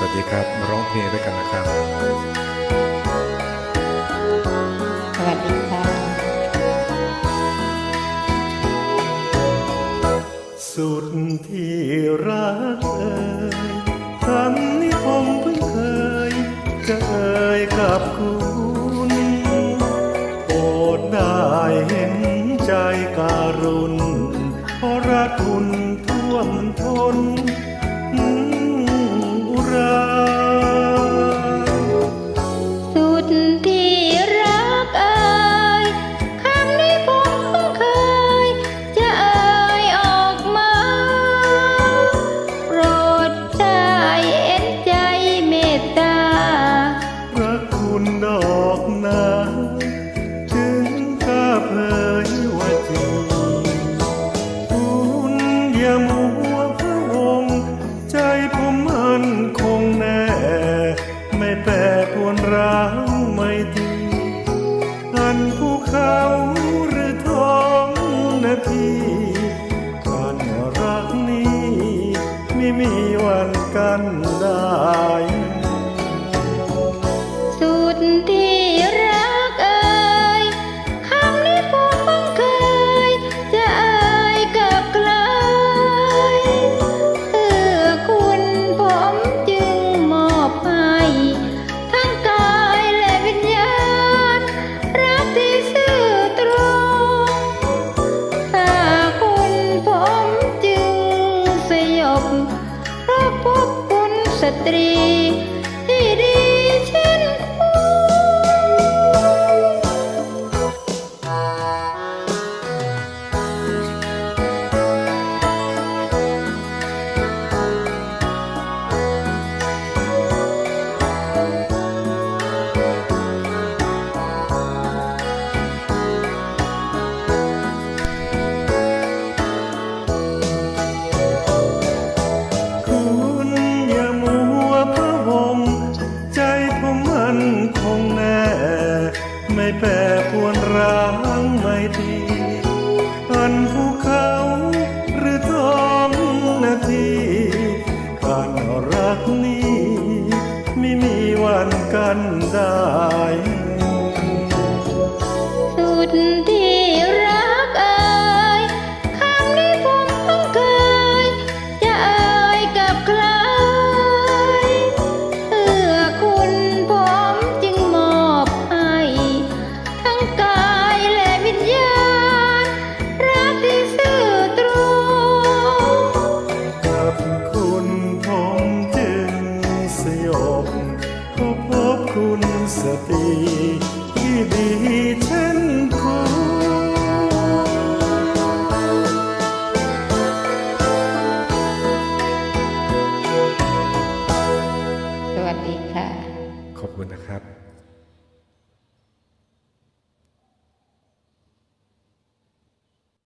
วัสดีครับมาร้องเพลงด้วยกันนะครับ สวัสดีค่ะสุดที่รักเอ่ยคำนี้ผมเพิ่งเคยจะเอ่ยกับคุณโปรดได้เห็นใจการุณเพราะรักคุณท่วมทน หรือท้องนาพีการรักนี้ไม่มีวันกัน คุ แปรปวนร้างไม่ดีอันภูเขาหรือท้องนาทีการรักนี้ไม่มีวันกันได้สุดที่รั สติที่ดีเช่นคุณสวัสดีค่ะ ขอบคุณนะครับ